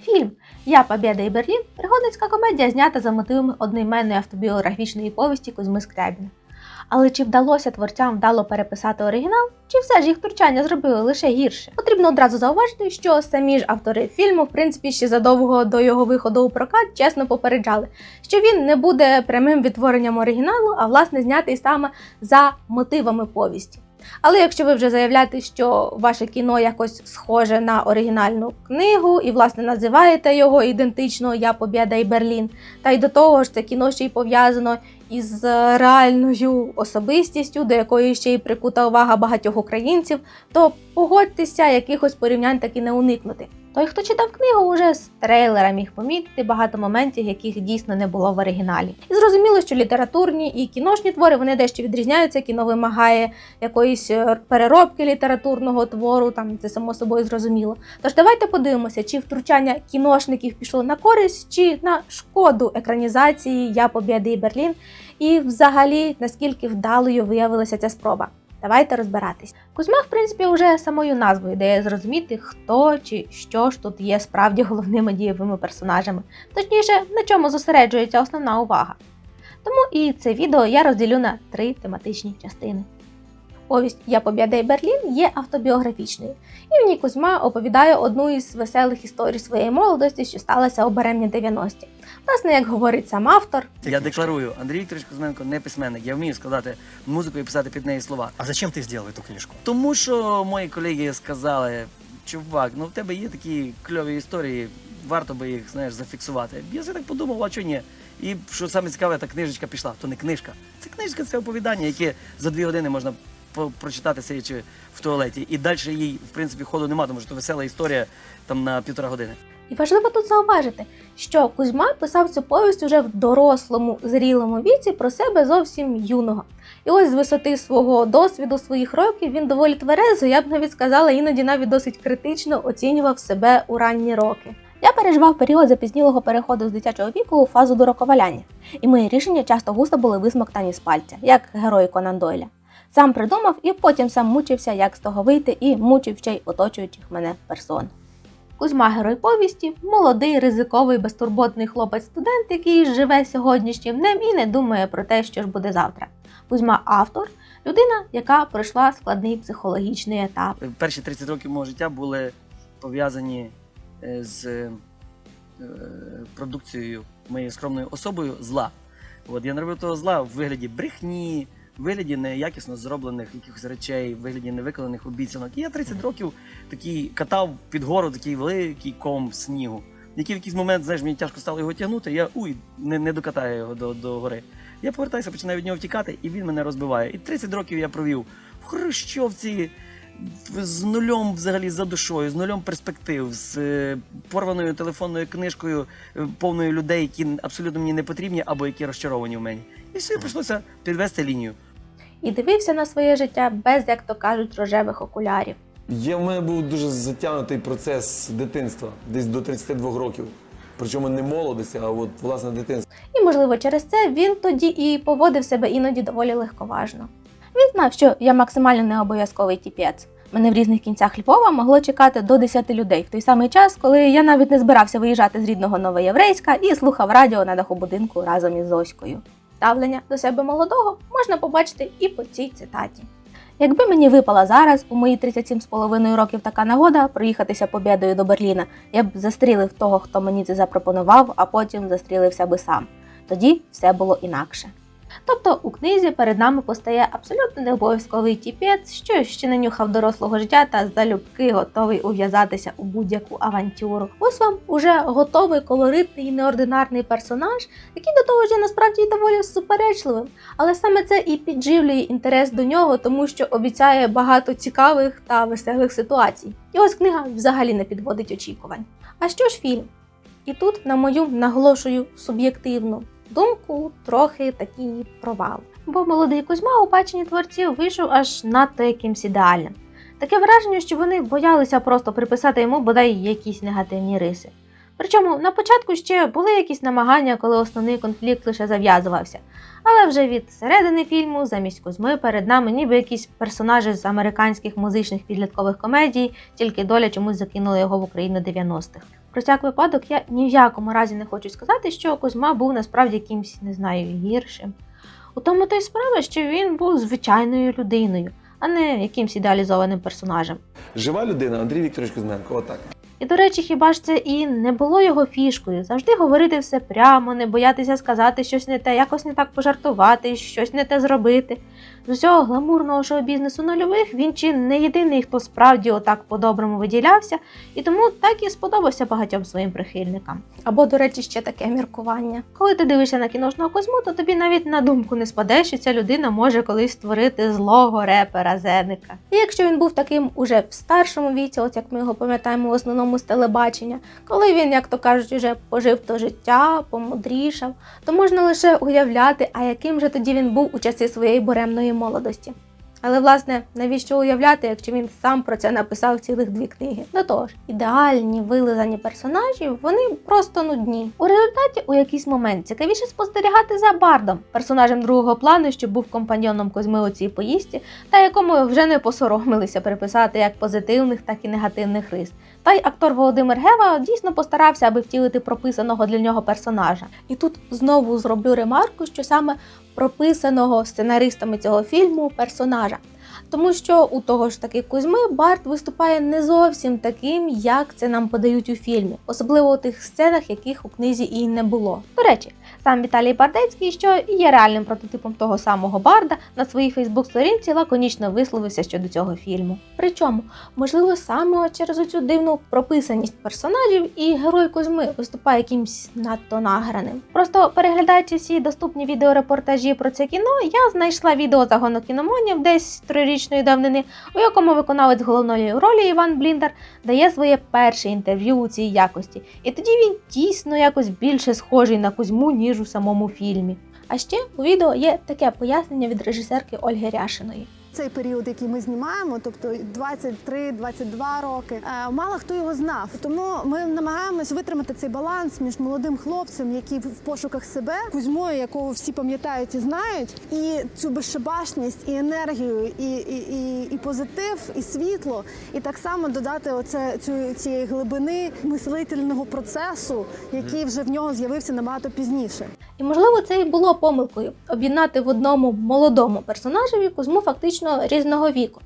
Фільм Я Побєда і Берлін пригодницька комедія, знята за мотивами одноіменної автобіографічної повісті Кузьми Скрябіна. Але чи вдалося творцям вдало переписати оригінал, чи все ж їх втручання зробили лише гірше? Потрібно одразу зауважити, що самі ж автори фільму, в принципі, ще задовго до його виходу у прокат чесно попереджали, що він не буде прямим відтворенням оригіналу, а власне знятий саме за мотивами повісті. Але якщо ви вже заявляєте, що ваше кіно якось схоже на оригінальну книгу і, власне, називаєте його ідентично Я Побєда і Берлін, та й до того ж це кіно ще й пов'язано із реальною особистістю, до якої ще й прикута увага багатьох українців, то погодьтеся, якихось порівнянь таки не уникнути. Той, хто читав книгу, уже з трейлера міг помітити багато моментів, яких дійсно не було в оригіналі. І зрозуміло, що літературні і кіношні твори вони дещо відрізняються. Кіно вимагає якоїсь е, переробки літературного твору, там це само собою зрозуміло. Тож давайте подивимося, чи втручання кіношників пішло на користь, чи на шкоду екранізації Я Побєди і Берлін, і взагалі наскільки вдалою виявилася ця спроба. Давайте розбиратись. Кузьма, в принципі, вже самою назвою дає зрозуміти, хто чи що ж тут є справді головними дієвими персонажами, точніше, на чому зосереджується основна увага. Тому і це відео я розділю на три тематичні частини. Повість Я Побєда і Берлін є автобіографічною, і в ній Кузьма оповідає одну із веселих історій своєї молодості, що сталася у беремні 90-ті. Власне, як говорить сам автор, Я декларую, Андрій Вікторович Кузьменко не письменник. Я вмію складати музику і писати під неї слова. А зачем ты сделал эту книжку? Тому що мої колеги сказали, чувак, ну в тебе є такі кльові історії, варто би їх знаєш, зафіксувати. Я так подумав, а чого ні? І що саме цікаве, та книжечка пішла. То не книжка. Це книжка, це оповідання, яке за дві години можна прочитати сидячи в туалеті. І далі їй, в принципі, ходу нема, тому що це весела історія там на півтора години. І важливо тут зауважити, що Кузьма писав цю повість уже в дорослому, зрілому віці про себе зовсім юного. І ось з висоти свого досвіду, своїх років, він доволі тверезо, я б навіть сказала, іноді навіть досить критично оцінював себе у ранні роки. Я переживав період запізнілого переходу з дитячого віку у фазу дураковаляння, і мої рішення часто густо були висмоктані з пальця, як герої Конан Дойля. Сам придумав і потім сам мучився, як з того вийти, і мучив ще й оточуючих мене персон. Кузьма герой повісті, молодий, ризиковий, безтурботний хлопець-студент, який живе сьогоднішнім днем і не думає про те, що ж буде завтра. Кузьма автор, людина, яка пройшла складний психологічний етап. Перші 30 років мого життя були пов'язані е, з е, продукцією моєю скромною особою зла. От я наробив того зла в вигляді брехні, вигляді неякісно зроблених якихось речей, вигляді невиконаних обіцянок. І я 30 років такий катав під гору такий великий ком снігу. Який в якийсь момент, знаєш, мені тяжко стало його тягнути, я уй, не, не докатаю його до, до гори. Я повертаюся, починаю від нього втікати, і він мене розбиває. І 30 років я провів в Хрущовці з нульом взагалі за душою, з нульом перспектив, з е, порваною телефонною книжкою, е, повною людей, які абсолютно мені не потрібні або які розчаровані в мені. І все, прийшлося підвести лінію. І дивився на своє життя без, як то кажуть, рожевих окулярів. Є в мене був дуже затягнутий процес дитинства, десь до 32 років. Причому не молодості, а от власне дитинства. І, можливо, через це він тоді і поводив себе іноді доволі легковажно. Він знав, що я максимально не обов'язковий тіпець. Мене в різних кінцях Львова могло чекати до 10 людей в той самий час, коли я навіть не збирався виїжджати з рідного Новоєврейська і слухав радіо на даху будинку разом із Зоською. Ставлення до себе молодого можна побачити і по цій цитаті. Якби мені випала зараз, у мої 37,5 років така нагода проїхатися побєдою до Берліна, я б застрілив того, хто мені це запропонував, а потім застрілився би сам. Тоді все було інакше. Тобто у книзі перед нами постає абсолютно необов'язковий тіпець, що ще не нюхав дорослого життя та залюбки готовий ув'язатися у будь-яку авантюру. Ось вам уже готовий колоритний і неординарний персонаж, який до того ж насправді доволі суперечливим. Але саме це і підживлює інтерес до нього, тому що обіцяє багато цікавих та веселих ситуацій. І ось книга взагалі не підводить очікувань. А що ж фільм? І тут, на мою наголошую суб'єктивну думку, трохи такий провал. Бо молодий Кузьма у баченні творців вийшов аж надто якимсь ідеальним. Таке враження, що вони боялися просто приписати йому бодай якісь негативні риси. Причому на початку ще були якісь намагання, коли основний конфлікт лише зав'язувався. Але вже від середини фільму, замість Кузьми, перед нами ніби якісь персонажі з американських музичних підліткових комедій, тільки доля чомусь закинула його в Україну 90-х. Про всяк випадок я ні в якому разі не хочу сказати, що Кузьма був насправді якимсь, не знаю, гіршим. У тому то й справа, що він був звичайною людиною, а не якимсь ідеалізованим персонажем. Жива людина, Андрій Вікторович Кузьменко, отак. І, до речі, хіба ж це і не було його фішкою? Завжди говорити все прямо, не боятися сказати щось не те, якось не так пожартувати, щось не те зробити. З усього гламурного шоу-бізнесу нульових він чи не єдиний, хто справді отак по-доброму виділявся, і тому так і сподобався багатьом своїм прихильникам. Або, до речі, ще таке міркування. Коли ти дивишся на кіношного козьму, то тобі навіть на думку не спаде, що ця людина може колись створити злого репера Зеника. І якщо він був таким уже в старшому віці, от як ми його пам'ятаємо в основному з телебачення, коли він, як то кажуть, уже пожив то життя, помудрішав, то можна лише уявляти, а яким же тоді він був у часи своєї буремної молодості. Але власне, навіщо уявляти, якщо він сам про це написав цілих дві книги? До того ж, ідеальні вилизані персонажі, вони просто нудні. У результаті у якийсь момент цікавіше спостерігати за Бардом, персонажем другого плану, що був компаньйоном Козьми у цій поїздці, та якому вже не посоромилися приписати як позитивних, так і негативних рис. Та й актор Володимир Гева дійсно постарався, аби втілити прописаного для нього персонажа. І тут знову зроблю ремарку, що саме прописаного сценаристами цього фільму персонажа. Тому що у того ж таки Кузьми Барт виступає не зовсім таким, як це нам подають у фільмі, особливо у тих сценах, яких у книзі і не було. До речі, сам Віталій Бардецький, що і є реальним прототипом того самого Барда, на своїй Фейсбук-сторінці лаконічно висловився щодо цього фільму. Причому, можливо, саме через оцю дивну прописаність персонажів і герой Кузьми виступає якимсь надто награним. Просто переглядаючи всі доступні відеорепортажі про це кіно, я знайшла відео загону кіномонів десь трирічної давнини, у якому виконавець головної ролі Іван Бліндар дає своє перше інтерв'ю у цій якості. І тоді він дійсно якось більше схожий на Кузьму, ніж у самому фільмі. А ще у відео є таке пояснення від режисерки Ольги Ряшиної. Цей період, який ми знімаємо, тобто 23-22 роки, е, мало хто його знав. Тому ми намагаємось витримати цей баланс між молодим хлопцем, який в пошуках себе, Кузьмою, якого всі пам'ятають і знають, і цю безшабашність, і енергію, і, і, і, і позитив, і світло, і так само додати оце цю цієї глибини мислительного процесу, який вже в нього з'явився набагато пізніше. І можливо, це і було помилкою об'єднати в одному молодому персонажеві Кузьму фактично різного віку.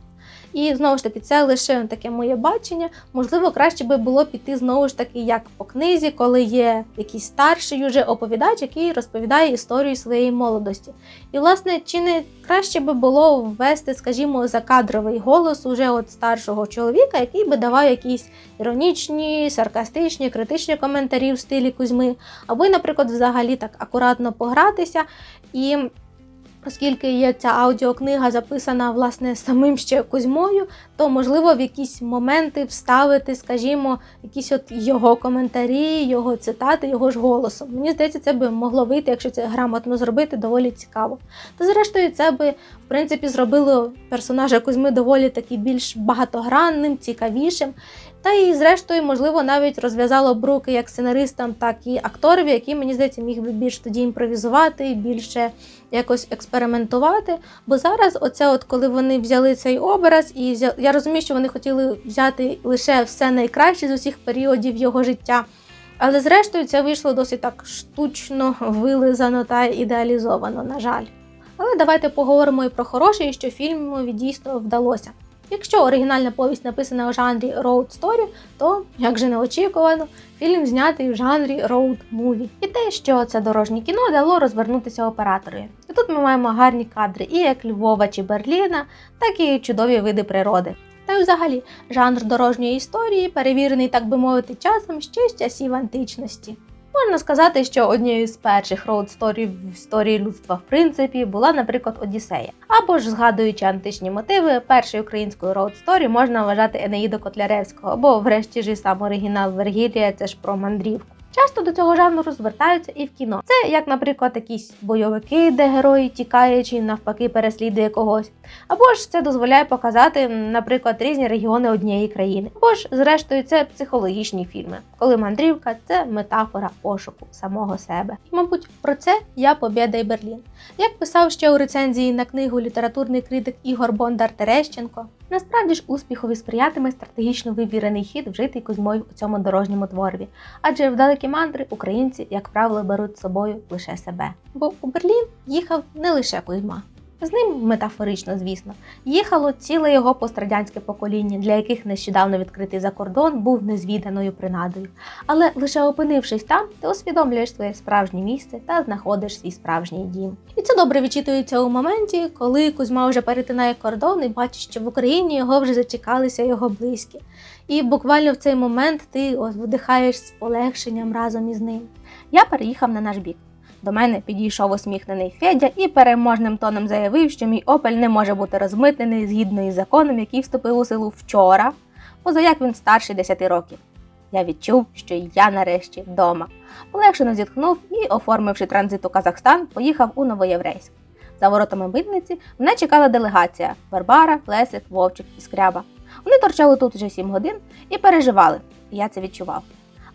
І знову ж таки, це лише таке моє бачення. Можливо, краще би було піти знову ж таки, як по книзі, коли є якийсь старший уже оповідач, який розповідає історію своєї молодості. І, власне, чи не краще би було ввести, скажімо, закадровий голос уже от старшого чоловіка, який би давав якісь іронічні, саркастичні, критичні коментарі в стилі Кузьми, або, наприклад, взагалі так акуратно погратися і. Оскільки є ця аудіокнига записана власне самим ще Кузьмою, то можливо в якісь моменти вставити, скажімо, якісь от його коментарі, його цитати, його ж голосом. Мені здається, це би могло вийти, якщо це грамотно зробити, доволі цікаво. Та зрештою, це би в принципі зробило персонажа Кузьми доволі таки більш багатогранним, цікавішим. Та і, зрештою, можливо, навіть розв'язало б руки як сценаристам, так і акторові, який, мені здається, міг би більш тоді імпровізувати, більше якось експериментувати. Бо зараз, оце, от коли вони взяли цей образ, і взя- я розумію, що вони хотіли взяти лише все найкраще з усіх періодів його життя. Але зрештою це вийшло досить так штучно, вилизано та ідеалізовано, на жаль. Але давайте поговоримо і про хороше, і що фільмові дійсно вдалося. Якщо оригінальна повість написана у жанрі road story, то, як же неочікувано, фільм знятий в жанрі road movie. І те, що це дорожнє кіно дало розвернутися оператору. І тут ми маємо гарні кадри і як Львова чи Берліна, так і чудові види природи. Та й взагалі жанр дорожньої історії перевірений, так би мовити, часом ще з часів античності. Можна сказати, що однією з перших роуд-сторій в історії людства, в принципі, була, наприклад, Одіссея. Або ж, згадуючи античні мотиви, першою українською роуд-сторі можна вважати Енеїда Котляревського, або, врешті ж, і сам оригінал Вергілія, це ж про мандрівку. Часто до цього жанру звертаються і в кіно. Це як, наприклад, якісь бойовики, де герої тікає чи навпаки переслідує когось. Або ж це дозволяє показати, наприклад, різні регіони однієї країни. Або ж, зрештою, це психологічні фільми, коли мандрівка це метафора пошуку самого себе. І, мабуть, про це я Побєда і Берлін. Як писав ще у рецензії на книгу літературний критик Ігор Бондар Терещенко, насправді ж успіхові сприятиме стратегічно вивірений хід, вжитий Кузьмою у цьому дорожньому творі. Адже в далекі мандри українці, як правило, беруть з собою лише себе. Бо у Берлін їхав не лише Кузьма. З ним метафорично, звісно, їхало ціле його пострадянське покоління, для яких нещодавно відкритий за кордон був незвіданою принадою. Але лише опинившись там, ти усвідомлюєш своє справжнє місце та знаходиш свій справжній дім. І це добре відчитується у моменті, коли Кузьма вже перетинає кордон і бачить, що в Україні його вже зачекалися його близькі. І буквально в цей момент ти ось вдихаєш з полегшенням разом із ним. Я переїхав на наш бік. До мене підійшов усміхнений Федя і переможним тоном заявив, що мій опель не може бути розмитнений згідно із законом, який вступив у силу вчора, поза як він старший 10 років. Я відчув, що я нарешті вдома. Полегшено зітхнув і, оформивши транзит у Казахстан, поїхав у Новоєврейськ. За воротами митниці мене чекала делегація Барбара, Лесик, Вовчик і Скряба. Вони торчали тут уже 7 годин і переживали, і я це відчував.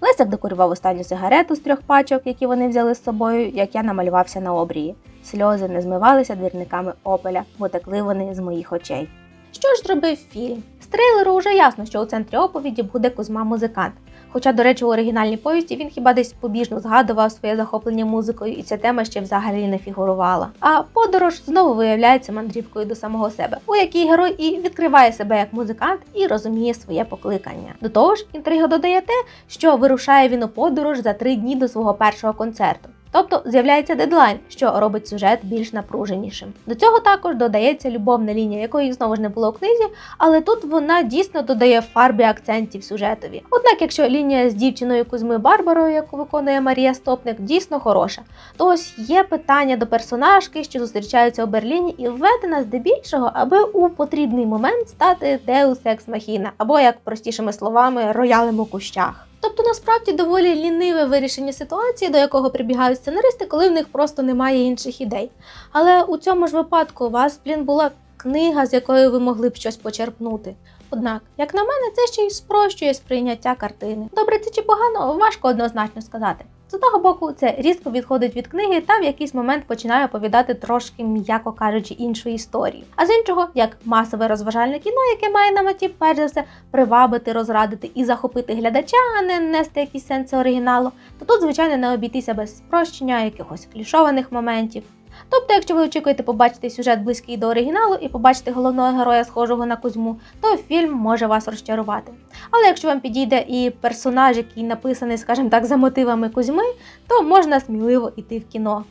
Лесик докурював останню сигарету з трьох пачок, які вони взяли з собою, як я намалювався на обрії. Сльози не змивалися двірниками опеля, бо текли вони з моїх очей. Що ж зробив фільм? З трейлеру вже ясно, що у центрі оповіді буде Кузьма музикант. Хоча, до речі, у оригінальній повісті він хіба десь побіжно згадував своє захоплення музикою, і ця тема ще взагалі не фігурувала. А подорож знову виявляється мандрівкою до самого себе, у якій герой і відкриває себе як музикант і розуміє своє покликання. До того ж, інтрига додає те, що вирушає він у подорож за три дні до свого першого концерту. Тобто з'являється дедлайн, що робить сюжет більш напруженішим. До цього також додається любовна лінія, якої знову ж не було у книзі, але тут вона дійсно додає фарбі акцентів сюжетові. Однак, якщо лінія з дівчиною Кузьми Барбарою, яку виконує Марія Стопник, дійсно хороша, то ось є питання до персонажки, що зустрічаються у Берліні, і введена здебільшого, аби у потрібний момент стати Deus Ex Machina, або як простішими словами, роялем у кущах. Тобто насправді доволі ліниве вирішення ситуації, до якого прибігають сценаристи, коли в них просто немає інших ідей. Але у цьому ж випадку у вас, блін, була книга, з якої ви могли б щось почерпнути. Однак, як на мене, це ще й спрощує сприйняття картини. Добре, це чи погано, важко однозначно сказати. З одного боку, це різко відходить від книги та в якийсь момент починає оповідати трошки, м'яко кажучи, іншу історію. А з іншого, як масове розважальне кіно, яке має на меті, перш за все, привабити, розрадити і захопити глядача, а не нести якісь сенси оригіналу, то тут, звичайно, не обійтися без спрощення, якихось клішованих моментів. Тобто, якщо ви очікуєте побачити сюжет близький до оригіналу і побачити головного героя, схожого на Кузьму, то фільм може вас розчарувати. Але якщо вам підійде і персонаж, який написаний, скажімо так, за мотивами Кузьми, то можна сміливо йти в кіно.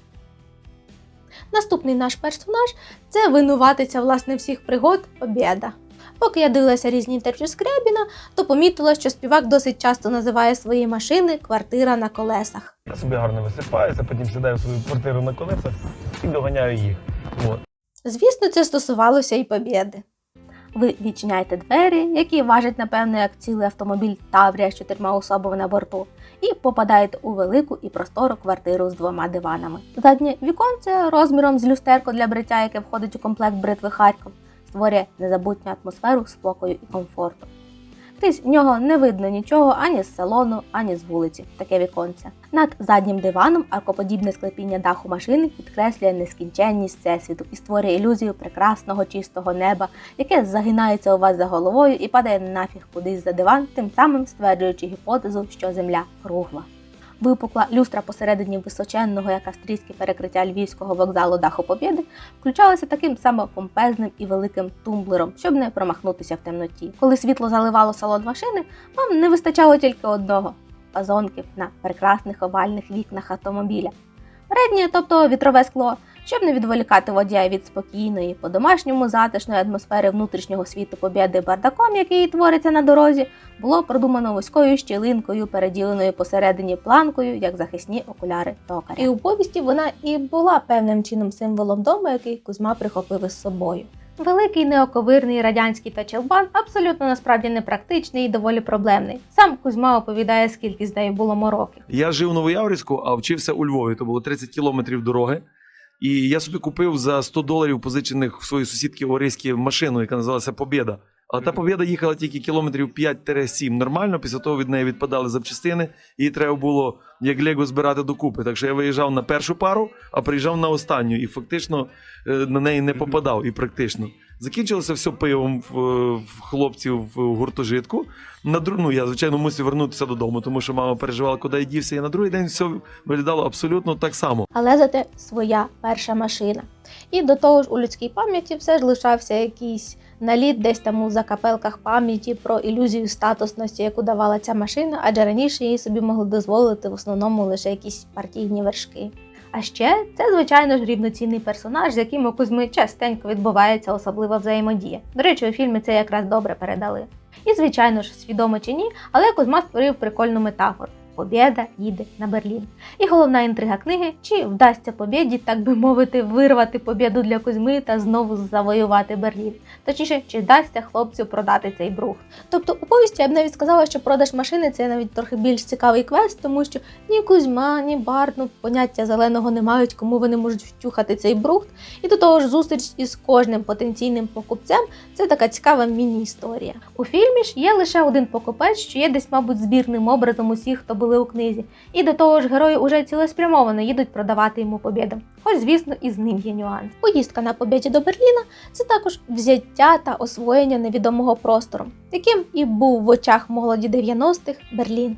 Наступний наш персонаж це винуватиця власне всіх пригод Побєда. Поки я дивилася різні інтерв'ю Скрябіна, то помітила, що співак досить часто називає свої машини квартира на колесах. Я собі гарно висипаюся, потім сідаю в свою квартиру на колесах і доганяю їх. От. Звісно, це стосувалося і Побєди. Ви відчиняєте двері, які важать, напевно, як цілий автомобіль Таврія з чотирма особами на борту, і попадаєте у велику і простору квартиру з двома диванами. Заднє віконце розміром з люстерко для бриття, яке входить у комплект бритви Харків, створює незабутню атмосферу спокою і комфорту. Крізь нього не видно нічого ані з салону, ані з вулиці, таке віконце. Над заднім диваном аркоподібне склепіння даху машини підкреслює нескінченність всесвіту і створює ілюзію прекрасного чистого неба, яке загинається у вас за головою і падає нафіг кудись за диван, тим самим стверджуючи гіпотезу, що земля кругла. Випукла люстра посередині височенного, як австрійське перекриття львівського вокзалу даху Побєди, включалася таким само помпезним і великим тумблером, щоб не промахнутися в темноті. Коли світло заливало салон машини, вам не вистачало тільки одного пазонків на прекрасних овальних вікнах автомобіля. Переднє, тобто вітрове скло, щоб не відволікати водія від спокійної, по-домашньому затишної атмосфери внутрішнього світу побіди бардаком, який твориться на дорозі, було продумано вузькою щілинкою, переділеною посередині планкою, як захисні окуляри токаря. І у повісті вона і була певним чином символом дому, який Кузьма прихопив із собою. Великий неоковирний радянський тачелбан абсолютно насправді непрактичний і доволі проблемний. Сам Кузьма оповідає, скільки з нею було мороків. Я жив у Новояврівську, а вчився у Львові. То було 30 кілометрів дороги. І я собі купив за 100 доларів позичених в своїй сусідки Оризькі машину, яка називалася Побєда. Але та Побєда їхала тільки кілометрів 5-7 нормально. Після того від неї відпадали запчастини, і треба було як Лего збирати докупи. Так що я виїжджав на першу пару, а приїжджав на останню, і фактично е, на неї не попадав і практично. Закінчилося все пивом в, в хлопців в гуртожитку. На дру... ну, я, звичайно, мусив вернутися додому, тому що мама переживала, куди я дівся. І на другий день все виглядало абсолютно так само. але зате своя перша машина. І до того ж у людській пам'яті все ж лишався якийсь наліт десь там у закапелках пам'яті про ілюзію статусності, яку давала ця машина, адже раніше її собі могли дозволити в основному лише якісь партійні вершки. А ще це, звичайно ж, рівноцінний персонаж, з яким у Кузьми частенько відбувається особлива взаємодія. До речі, у фільмі це якраз добре передали. І, звичайно ж, свідомо чи ні, але Кузьма створив прикольну метафору. Побєда їде на Берлін. І головна інтрига книги: чи вдасться Побєді, так би мовити, вирвати побєду для Кузьми та знову завоювати Берлін. Точніше, чи вдасться хлопцю продати цей брухт. Тобто у повісті я б навіть сказала, що продаж машини це навіть трохи більш цікавий квест, тому що ні Кузьма, ні Барт, ну, поняття зеленого не мають, кому вони можуть втюхати цей брухт. І до того ж, зустріч із кожним потенційним покупцем це така цікава міні-історія. У фільмі ж є лише один покупець, що є десь, мабуть, збірним образом усіх, хто були у книзі. І до того ж, герої уже цілеспрямовано їдуть продавати йому побєду. Хоч, звісно, і з ним є нюанс. Поїздка на побєді до Берліна це також взяття та освоєння невідомого простору, яким і був в очах молоді 90-х Берлін.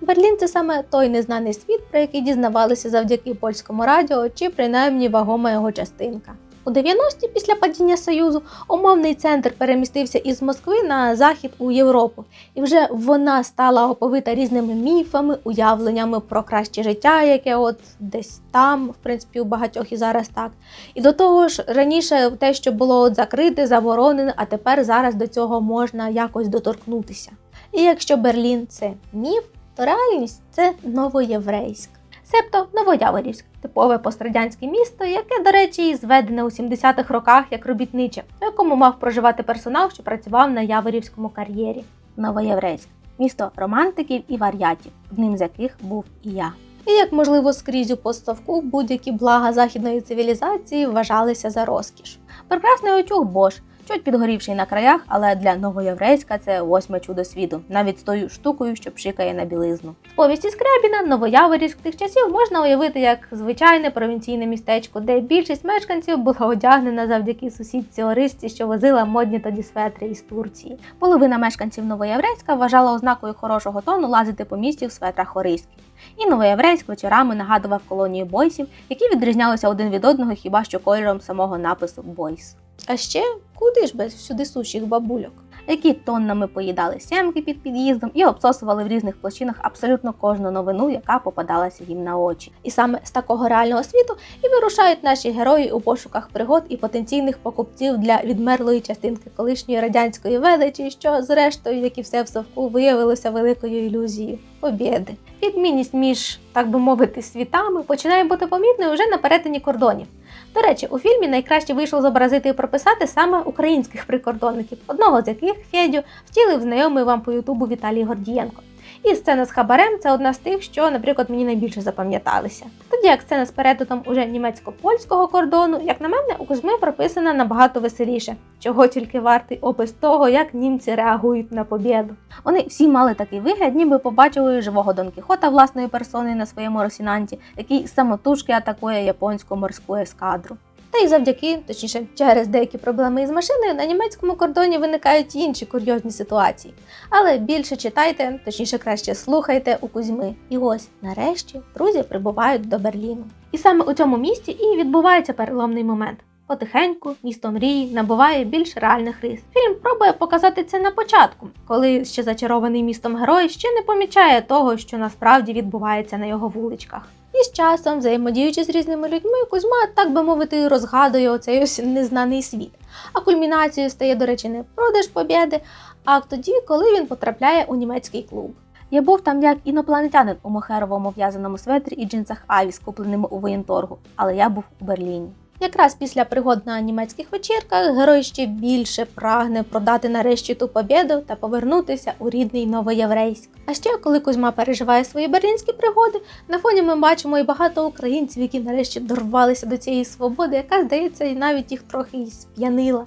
Берлін це саме той незнаний світ, про який дізнавалися завдяки польському радіо, чи принаймні вагома його частинка. У 90-ті після падіння Союзу умовний центр перемістився із Москви на захід у Європу, і вже вона стала оповита різними міфами, уявленнями про краще життя, яке от десь там, в принципі, у багатьох і зараз так. І до того ж, раніше те, що було от закрите, заборонене, а тепер зараз до цього можна якось доторкнутися. І якщо Берлін це міф, то реальність це новоєврейськ. Себто Новояворівськ, типове пострадянське місто, яке, до речі, і зведене у 70-х роках як робітниче, в якому мав проживати персонал, що працював на Яворівському кар'єрі. Новоєврейськ місто романтиків і вар'ятів, одним з яких був і я. І як можливо скрізь у постсовку будь-які блага західної цивілізації вважалися за розкіш. Прекрасний утюг Бош, чуть підгорівший на краях, але для новоєврейська це восьме чудо світу, навіть з тою штукою, що пшикає на білизну. В повісті Скрябіна Новояворівськ тих часів можна уявити як звичайне провінційне містечко, де більшість мешканців була одягнена завдяки сусідці Орисці, що возила модні тоді светри із Турції. Половина мешканців Новоєврейська вважала ознакою хорошого тону лазити по місті в светрах Ориських. І Новоєврейськ вечорами нагадував колонію бойсів, які відрізнялися один від одного хіба що кольором самого напису Бойс. А ще куди ж без всюди сущих бабульок, які тоннами поїдали сямки під під'їздом і обсосували в різних площинах абсолютно кожну новину, яка попадалася їм на очі. І саме з такого реального світу і вирушають наші герої у пошуках пригод і потенційних покупців для відмерлої частинки колишньої радянської величі, що, зрештою, як і все в совку, виявилося великою ілюзією побєди. Відмінність між, так би мовити, світами починає бути помітною вже на перетині кордонів. До речі, у фільмі найкраще вийшло зобразити і прописати саме українських прикордонників, одного з яких Федю втілив знайомий вам по Ютубу Віталій Гордієнко. І сцена з хабарем це одна з тих, що, наприклад, мені найбільше запам'яталися. Тоді як сцена з перетином уже німецько-польського кордону, як на мене, у Кузьми прописана набагато веселіше, чого тільки вартий опис того, як німці реагують на побєду. Вони всі мали такий вигляд, ніби побачили живого Дон Кіхота власної персони на своєму росінанті, який самотужки атакує японську морську ескадру. Та й завдяки, точніше, через деякі проблеми із машиною, на німецькому кордоні виникають інші курйозні ситуації. Але більше читайте, точніше, краще слухайте у Кузьми. І ось, нарешті, друзі прибувають до Берліну. І саме у цьому місті і відбувається переломний момент. Потихеньку місто мрії набуває більш реальних рис. Фільм пробує показати це на початку, коли ще зачарований містом герой ще не помічає того, що насправді відбувається на його вуличках. І з часом, взаємодіючи з різними людьми, Кузьма, так би мовити, розгадує оцей ось незнаний світ. А кульмінацією стає, до речі, не продаж побєди, а тоді, коли він потрапляє у німецький клуб. Я був там як інопланетянин у мохеровому в'язаному светрі і джинсах Аві, купленими у воєнторгу, але я був у Берліні. Якраз після пригод на німецьких вечірках герой ще більше прагне продати нарешті ту побіду та повернутися у рідний Новоєврейськ. А ще коли Кузьма переживає свої берлінські пригоди, на фоні ми бачимо і багато українців, які нарешті дорвалися до цієї свободи, яка здається, і навіть їх трохи і сп'янила.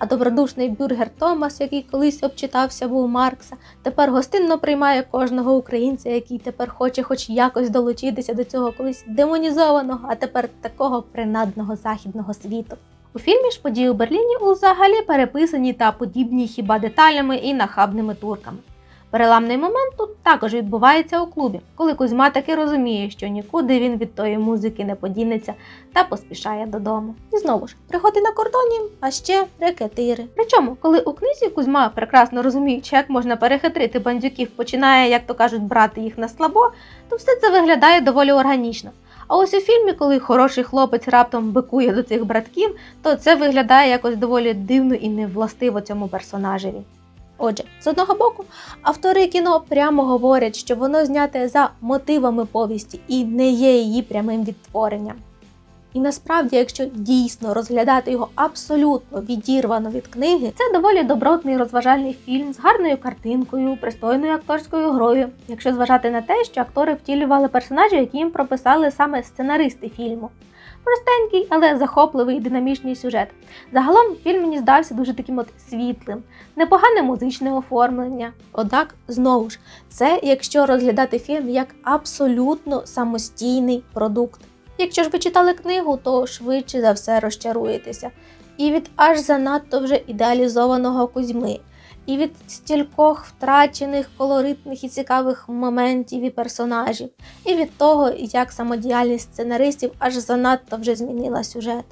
А добродушний бюргер Томас, який колись обчитався був Маркса, тепер гостинно приймає кожного українця, який тепер хоче хоч якось долучитися до цього колись демонізованого, а тепер такого принадного західного світу. У фільмі ж події у Берліні взагалі переписані та подібні хіба деталями і нахабними турками. Переламний момент тут також відбувається у клубі, коли Кузьма таки розуміє, що нікуди він від тої музики не подінеться та поспішає додому. І знову ж пригоди на кордоні, а ще рекетири. Причому, коли у книзі Кузьма, прекрасно розуміючи, як можна перехитрити бандюків, починає, як то кажуть, брати їх на слабо, то все це виглядає доволі органічно. А ось у фільмі, коли хороший хлопець раптом бикує до цих братків, то це виглядає якось доволі дивно і невластиво цьому персонажеві. Отже, з одного боку, автори кіно прямо говорять, що воно зняте за мотивами повісті і не є її прямим відтворенням. І насправді, якщо дійсно розглядати його абсолютно відірвано від книги, це доволі добротний розважальний фільм з гарною картинкою, пристойною акторською грою, якщо зважати на те, що актори втілювали персонажів, які їм прописали саме сценаристи фільму. Простенький, але захопливий динамічний сюжет. Загалом фільм мені здався дуже таким от світлим, непогане музичне оформлення. Однак, знову ж, це якщо розглядати фільм як абсолютно самостійний продукт. Якщо ж ви читали книгу, то швидше за все розчаруєтеся. І від аж занадто вже ідеалізованого Кузьми, і від стількох втрачених колоритних і цікавих моментів і персонажів, і від того, як самодіяльність сценаристів аж занадто вже змінила сюжет.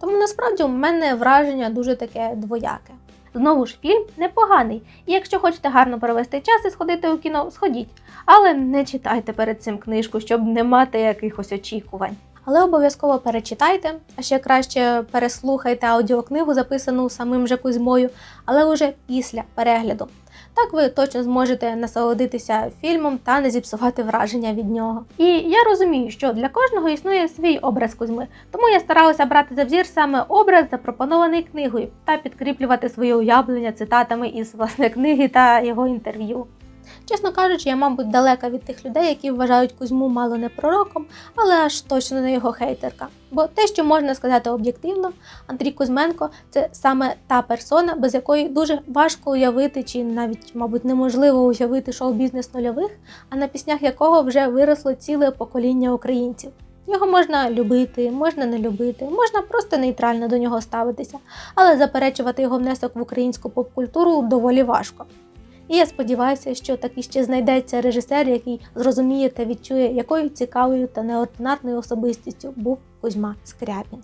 Тому насправді у мене враження дуже таке двояке. Знову ж фільм непоганий, і якщо хочете гарно провести час і сходити у кіно, сходіть. Але не читайте перед цим книжку, щоб не мати якихось очікувань. Але обов'язково перечитайте, а ще краще переслухайте аудіокнигу, записану самим же Кузьмою, але уже після перегляду. Так ви точно зможете насолодитися фільмом та не зіпсувати враження від нього. І я розумію, що для кожного існує свій образ Кузьми, тому я старалася брати за взір саме образ, запропонований книгою, та підкріплювати своє уявлення цитатами із власне книги та його інтерв'ю. Чесно кажучи, я, мабуть, далека від тих людей, які вважають Кузьму мало не пророком, але аж точно не його хейтерка. Бо те, що можна сказати об'єктивно, Андрій Кузьменко це саме та персона, без якої дуже важко уявити, чи навіть, мабуть, неможливо уявити шоу-бізнес нульових, а на піснях якого вже виросло ціле покоління українців. Його можна любити, можна не любити, можна просто нейтрально до нього ставитися, але заперечувати його внесок в українську поп-культуру доволі важко. І я сподіваюся, що таки ще знайдеться режисер, який зрозуміє та відчує, якою цікавою та неординарною особистістю був Кузьма Скрябін.